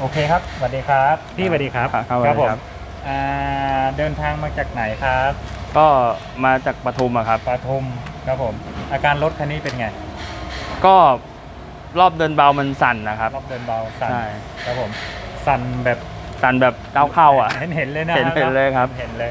โอเคครับสวัสดีครับพี่สวัสดีครับครับครับสวัสดีผมครับอ่าเดินทางมาจากไหนครับ ก็มาจากปทุมอะครับปทุมครับผม อาการรถคันนี้เป็นไง ก็รอบเดินเบามันสั่นนะครับรอบเดินเบาสั่นใช่ครับผมสั่นแบบสั่นแบบเต้าเข้าอะเห็นเห็นเลยนะเห็นเห็นเลยครับเห็นเลย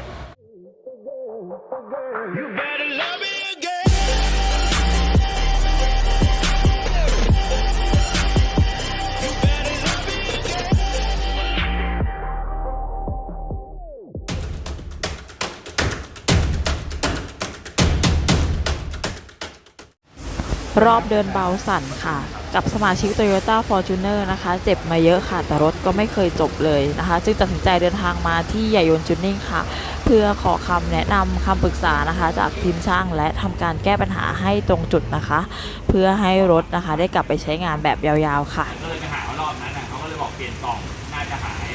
รอบเดินเบาสั่นค่ะ กับสมาชิก Toyota Fortuner นะคะ เจ็บมาเยอะค่ะ แต่รถก็ไม่เคยจบเลยนะคะ จึงตัดสินใจเดินทางมาที่ใหญ่ยนจุนนิ่งค่ะ เพื่อขอคำแนะนำคำปรึกษานะคะ จากทีมช่างและทำการแก้ปัญหาให้ตรงจุดนะคะ เพื่อให้รถนะคะได้กลับไปใช้งานแบบยาวๆค่ะ ก็เลยไปหาว่ารอบนั้นน่ะเขาก็เลยบอกเปลี่ยนกล่องน่าจะหาย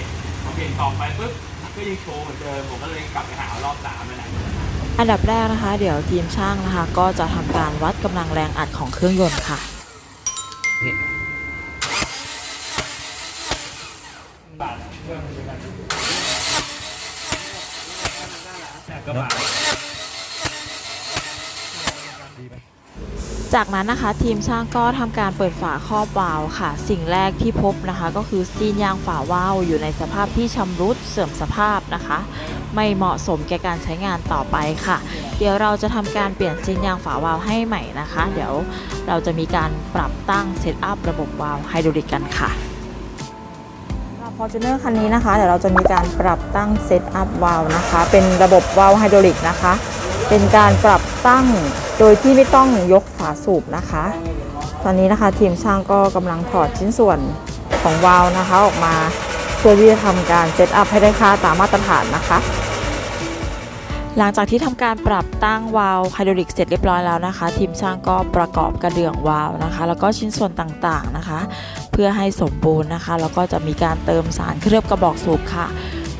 พอเปลี่ยนกล่องไปปุ๊บก็ยังโชว์เหมือนเดิมผมก็เลยกลับไปหาเอารอบสามนั่นแหละ อันดับแรกนะคะ เดี๋ยวทีมช่างนะคะ ก็จะทำการวัดกำลังแรงอัดของเครื่องยนต์ค่ะ จากนั้นนะคะทีมช่างก็ทำการเปิดฝาครอบวาล์วค่ะ สิ่งแรกที่พบนะคะ ก็คือซีนยางฝาวาล์วอยู่ในสภาพที่ชำรุดเสื่อมสภาพนะคะ ไม่เหมาะสมแก่การใช้งานต่อไปค่ะ เดี๋ยวเราจะทำการเปลี่ยนซีนยางฝาวาล์วให้ใหม่นะคะ เดี๋ยวเราจะมีการปรับตั้งเซตอัพระบบวาล์วไฮดรอลิกกันค่ะฟอร์จูเนอร์คันนี้นะคะเดี๋ยวเราจะมีการปรับตั้งเซตอัพวาล์วนะคะ เป็นระบบวาล์วไฮดรอลิกนะคะ เป็นการปรับตั้ง โดยที่ไม่ต้องยกฝาสูบนะคะ ตอนนี้นะคะทีมช่างก็กำลังถอดชิ้นส่วนของวาล์วนะคะออกมาเพื่อที่จะทำการเซตอัพให้ได้ค่าตามมาตรฐานนะคะ หลังจากที่ทำการปรับตั้งวาล์วไฮดรอลิกเสร็จเรียบร้อยแล้วนะคะ ทีมช่างก็ประกอบกระเดื่องวาล์วนะคะ แล้วก็ชิ้นส่วนต่างๆนะคะ เพื่อให้สมบูรณ์นะคะ แล้วก็จะมีการเติมสารเคลือบกระบอกสูบค่ะ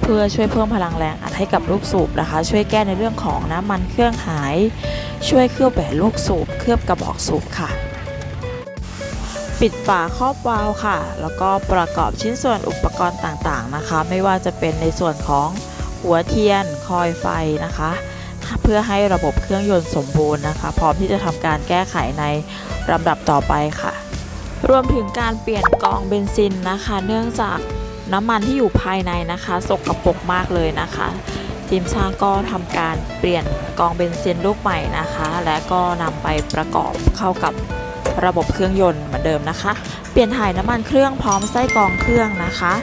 เพื่อช่วยเพิ่มพลังแรงอัดให้กับลูกสูบนะคะ ช่วยแก้ในเรื่องของน้ำมันเครื่องหาย ช่วยเคลือบแหวนลูกสูบ เคลือบกระบอกสูบค่ะ ปิดฝาครอบวาล์วค่ะ แล้วก็ประกอบชิ้นส่วนอุปกรณ์ต่างๆนะคะ ไม่ว่าจะเป็นในส่วนของหัวเทียนคอยไฟนะคะ เพื่อให้ระบบเครื่องยนต์สมบูรณ์นะคะ พร้อมที่จะทำการแก้ไขในลำดับต่อไปค่ะรวมถึงการเปลี่ยนกองเบนซินนะคะ เนื่องจาก น้ำมันที่อยู่ภายในนะคะสกปรกมากเลยนะคะ ทีมช่างก็ทำการเปลี่ยนกองเบนซินลูกใหม่นะคะ และก็นำไปประกอบเข้ากับระบบเครื่องยนต์เหมือนเดิมนะคะ เปลี่ยนถ่ายน้ำมันเครื่องพร้อมไส้กรองเครื่องนะคะ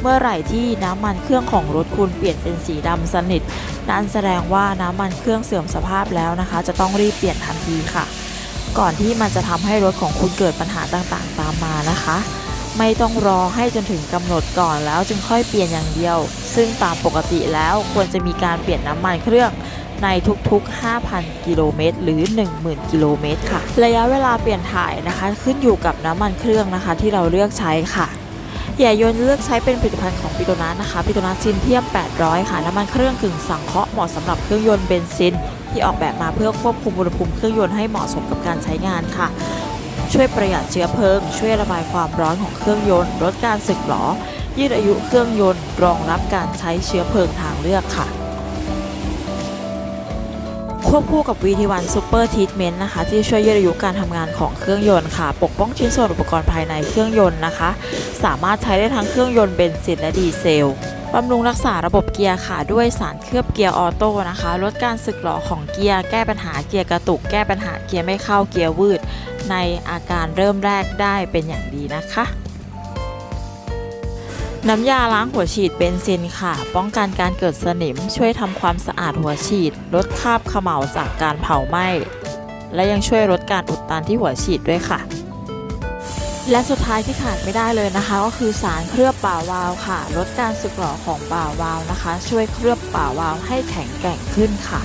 เมื่อไหร่ที่น้ำมันเครื่องของรถคุณเปลี่ยนเป็นสีดำสนิท นั่นแสดงว่าน้ำมันเครื่องเสื่อมสภาพแล้วนะคะ จะต้องรีบเปลี่ยนทันทีค่ะ ก่อนที่มันจะทำให้รถของคุณเกิดปัญหาต่างๆ ตามมานะคะ ไม่ต้องรอให้จนถึงกำหนดก่อนแล้วจึงค่อยเปลี่ยนอย่างเดียว ซึ่งตามปกติแล้วควรจะมีการเปลี่ยนน้ำมันเครื่องในทุกๆ 5,000 กิโลเมตร หรือ 10,000 กิโลเมตรค่ะ ระยะเวลาเปลี่ยนถ่ายนะคะ ขึ้นอยู่กับน้ำมันเครื่องนะคะ ที่เราเลือกใช้ค่ะอย่ายนเลือกใช้เป็นผลิตภัณฑ์ของปิโตนัสนะคะปิโตนัสซินเทียม 800 ค่ะ น้ำมันเครื่องกึ่งสังเคราะห์เหมาะสำหรับเครื่องยนต์เบนซิน ที่ออกแบบมาเพื่อควบคุมอุณหภูมิเครื่องยนต์ให้เหมาะสมกับการใช้งานค่ะ ช่วยประหยัดเชื้อเพลิง ช่วยระบายความร้อนของเครื่องยนต์ ลดการสึกหรอ ยืดอายุเครื่องยนต์ รองรับการใช้เชื้อเพลิงทางเลือกค่ะควบคู่กับ VT1 Super Treatment นะคะ ที่ช่วยยืดอายุการทำงานของเครื่องยนต์ค่ะ ปกป้องชิ้นส่วนอุปกรณ์ภายในเครื่องยนต์นะคะ สามารถใช้ได้ทั้งเครื่องยนต์เบนซินและดีเซลบำรุงรักษาระบบเกียร์ค่ะ ด้วยสารเคลือบเกียร์ออโต้นะคะ ลดการสึกหรอของเกียร์ แก้ปัญหาเกียร์กระตุก แก้ปัญหาเกียร์ไม่เข้าเกียร์วืด ในอาการเริ่มแรกได้เป็นอย่างดีนะคะ น้ำยาล้างหัวฉีดเบนซินค่ะ ป้องกันการเกิดสนิมช่วยทำความสะอาดหัวฉีด ลดคราบขม่าจากการเผาไหม้และยังช่วยลดการอุดตันที่หัวฉีดด้วยค่ะ และสุดท้ายที่ขาดไม่ได้เลยนะคะ ก็คือสารเคลือบป่าวาวค่ะ ลดการสึกหรอของป่าวาวนะคะ ช่วยเคลือบป่าวาวให้แข็งแกร่งขึ้นค่ะ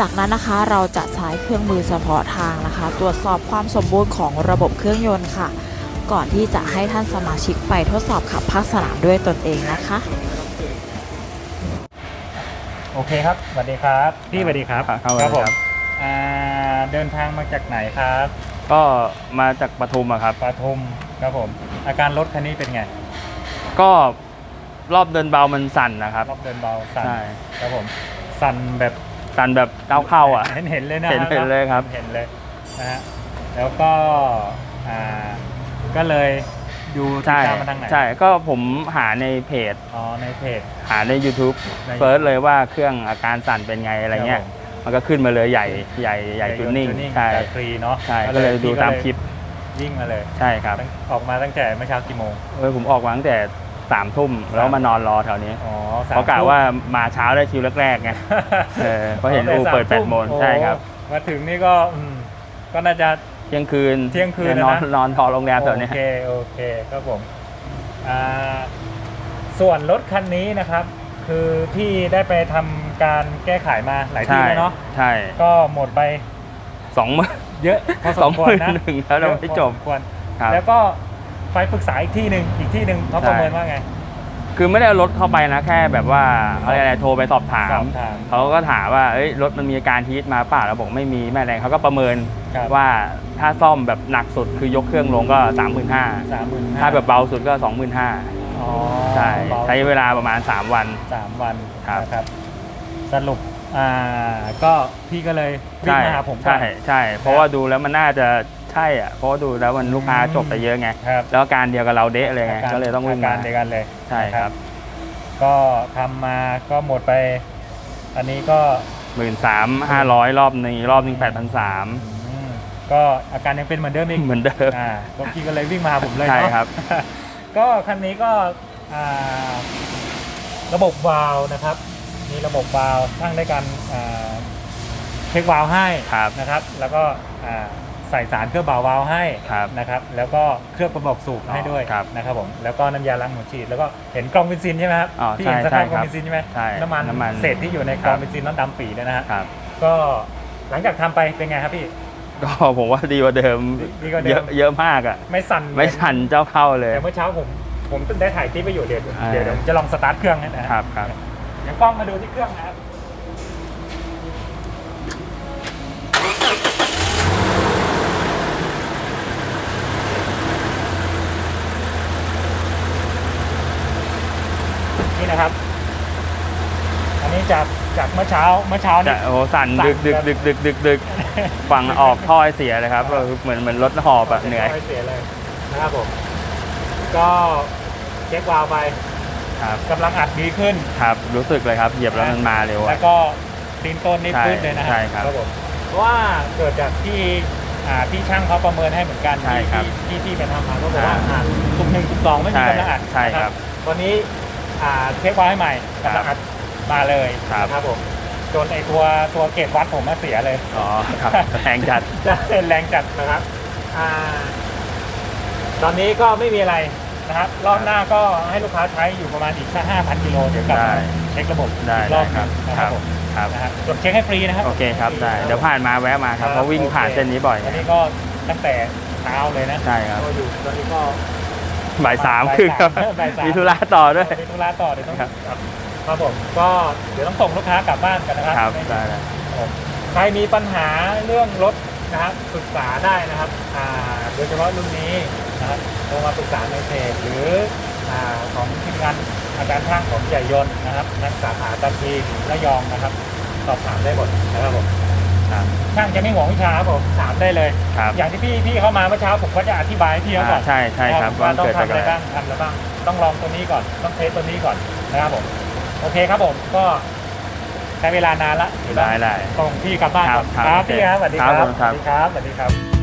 จากนั้นนะคะเราจะใช้เครื่องมือเฉพาะทางนะคะ ตรวจสอบความสมบูรณ์ของระบบเครื่องยนต์ค่ะ ก่อนที่จะให้ท่านสมาชิกไปทดสอบขับภาคสนามด้วยตนเองนะคะ โอเคครับสวัสดีครับพี่สวัสดีครับครับครับสวัสดีผมครับอ่าเดินทางมาจากไหนครับก็มาจากปทุมอะครับ ปทุมครับผม อาการรถคันนี้เป็นไงก็รอบเดินเบามันสั่นนะครับ รอบเดินเบาสั่นใช่ ครับผมสั่นแบบ สั่นแบบเต้าเข้าอะ เห็นเห็นเลยนะเห็นเห็นเลยครับ เห็นเลยนะฮะแล้วก็อ่าก็เลยดูติดใช่ตามมาทางไหนใช่ก็ผมหาในเพจอ๋อในเพจหาใน YouTube ในเฟิร์สเลยว่าเครื่องอาการสั่นเป็นไงอะไรเงี้ยครับผมมันก็ขึ้นมาเลยใหญ่ใหญ่ใหญ่จูนนิ่งใช่จากฟรีเนาะใช่ก็เลยดูตามคลิปวิ่งมาเลย ใช่ครับตั้งออกมาตั้งแต่เมื่อเช้ากี่โมงเออผมออกมาตั้งแต่ สามทุ่มแล้วมานอนรอแถวนี้อ๋อสมเพราะกะทุ่มว่ามาเช้าได้คิวแรกๆไงเออเพราะเห็นอ๋ออูแต่เปิดสาแปดทุ่โมงใช่ครับโอ้มาถึงนี่ก็อืมก็น่าจะเที่ยงคืนเที่ยงคืนนอนนะนอนทอโรงแรมแถวเนี้ยโอเคโอเคครับผมอ่าส่วนรถคันนี้นะครับ คือพี่ได้ไปทำการแก้ไขมาหลายที่ใช่แล้วเนาะใช่ก็หมดไปสองหมื่นเยอะพอสสองมหควรมื่นนะหนึ่งแล้วเราไม่จบเยอะพอสมควรครับแล้วก็ ไปปรึกษาอีกที่หนึ่งอีกที่หนึ่งเขาประเมินว่าไง คือไม่ได้เอารถเข้าไปนะแค่แบบว่าอะไรอะไรโทรไปสอบถามสอบถาม เขาก็ถามว่าเอ้ยรถมันมีอาการฮีทมาเปล่าเราบอกไม่มีแม่แรงเขาก็ประเมินครับว่าถ้าซ่อมแบบหนักสุดคือยกเครื่องลงก็สามหมื่นห้าสามหมื่นถ้าแบบเบาสุดก็สองหมื่นห้าอ๋อใช่บใช้เวลาประมาณ 3 วันสามวันครับนะครับสรุปอ่าก็พี่ก็เลยวิ่งใช่มาหาผมก่อใช่นใช่ เพราะว่าดูแล้วมันน่าจะ ใช่อะเพราะว่าดูแล้วมันลูกค้าอืมจบไปเยอะไง ครับแล้วอาการเดียวกับเราเดะเลยไงก็เลยต้องวิ่งอามา การเดียวกันเลยใช่ครับ นะก็ทำมาก็หมดไป อันนี้ก็หมื่นสามห้าร้อยรอบหนึงรอบหนึงแปดพันสามอืมก็อาการยังเป็นเหมือนเดิมอีกเหมือนเดิม อ่าก็พี่ก็เลยวิ่งมาหาผมเลยใช่เนาะ ครับ ก็คันนี้ก็อ่าระบบวาล์วนะครับ มีระบบวาล์วตั้งด้วยกันอ่าเช็ควาล์วให้ครับ นะครับ แล้วก็อ่า ใส่สารเคลือบเบาวาล์วให้ครับนะครับแล้วก็เคลือบกระบอกสูบให้ด้วยครับนะครับผมแล้วก็น้ำยาล้างหัวฉีดแล้วก็เห็นกล่องเบนซินใช่ไหมครับอ๋อที่เห็นใช่สภาพใช่กล่องครับเบนซินใช่ไหมใช่น้ำมันน้ำมันเศษที่อยู่ในกล่องเบนซินน้ำดำปีเลยนะฮะครับ ก็หลังจากทำไปเป็นไงครับพี่ ก็ผมว่าดีกว่าเดิมดีกว่าเดิม เยอะเยอะมากอะ ไม่สั่นไม่สั่นเจ้าเข้าเลย แต่เมื่อเช้าผมผมได้ถ่ายคลิปไปอยู่เดี๋ยวอ่า เดี๋ยวเดี๋ยวผมจะลองสตาร์ทเครื่องให้นะฮะครับครับ เดี๋ยวกล้องมาดูที่เครื่องนะครับ นี่นะครับ อันนี้ จากจากเมื่อเช้าเมื่อเช้าจะนี่โอ้โหสั่นสั่นดึกดึกแบบดึกดึกดึกดึกฝั่งออกท่อไอเสียเลยครับก็คือเหมือนเหมือนรถหอบแบบเหนื่อยไม่เสียเลยนะครับผม ก็เช็ควาล์วไปครับกำลังอัดดีขึ้น ครับ รู้สึกเลยครับ เหยียบแล้วมันมาเร็วแล้อะวก็ตีนต้นนี่ใช่พื้นเลยนะฮะ ใช่ครับ ผมเพราะว่าเกิดจากที่อ่าที่ช่างเขาประเมินให้เหมือนกันใช่ที่ครับที่ที่ที่ไปทำมาก็บอกว่าอ่าอ่าตุ่มหนึ่งตุ่มสองไม่มีใช่กำลังอัดใช่ครับนะวันนี้อ่าเช็ควาล์วให้ใหม่ครับกำลังอัด มาเลยครับนะครับ ผมจนไอตัวตัวเกจวัดผมมาเสียเลยอ๋อครับแรงจัดจะเป็นแรงจัดนะครับอ่าตอนนี้ก็ไม่มีอะไรนะครับ รอบหน้าก็ให้ลูกค้าใช้อยู่ประมาณอีกสักห้าพันกิโลเดี๋ยวกลับได้มาเช็คระบบได้อีกรอบหได้นึงนะคครัรับบผมครับนะฮะจดเช็คให้ฟรีนะครับโอเคครับได้เดี๋ยวผ่านมาแวะมาครับเพราะวิ่งผ่านเส้นนี้บ่อยอันนี้ก็ตั้งแต่เช้าเลยนะใช่ครับก็อยู่ตอนนี้ก็บ่ายสามบ่ายครึ่งครับสามบ่ายสามมีธุระต่อด้วยมีธุระต่อเดี๋ยวต้อง ครับครับครับผมก็เดี๋ยวต้องส่งลูกค้ากลับบ้านกันนะครับครับไม่ได้ได้ผมใครมีปัญหาเรื่องรถนะครับปรึกษาได้นะครับอ่าโดยเฉพาะรุ่นนี้นะครับโทรมาปรึกษาในเพจหรืออ่าของทีมงานอาจารย์ช่างของใหญ่ยนต์นะครับนักสาขาตันทีระยองนะครับ สอบถามได้หมดนะครับผมครับช่างจะไม่หวงวิชาครับผมถามได้เลย ครับอย่างที่พี่พี่เข้ามาเมื่อเช้าผมก็จะอธิบายให้พี่เขาก่อน อ่าใช่ใช่ครับนะว่าว่าต้องเกิดทำจากอะไรอะไรบ้างทำอะไรบ้าง ต้องลองตัวนี้ก่อน ต้องเทสตัวนี้ก่อนนะครับผม โอเคครับผมก็ใช้เวลานานละเยวต้องได้ได้ส่งพี่กลับบ้านก่อนครับครับพี่ครับสวัสดีคครัรับบผมครับสวัสดีครับสวัสดีครับ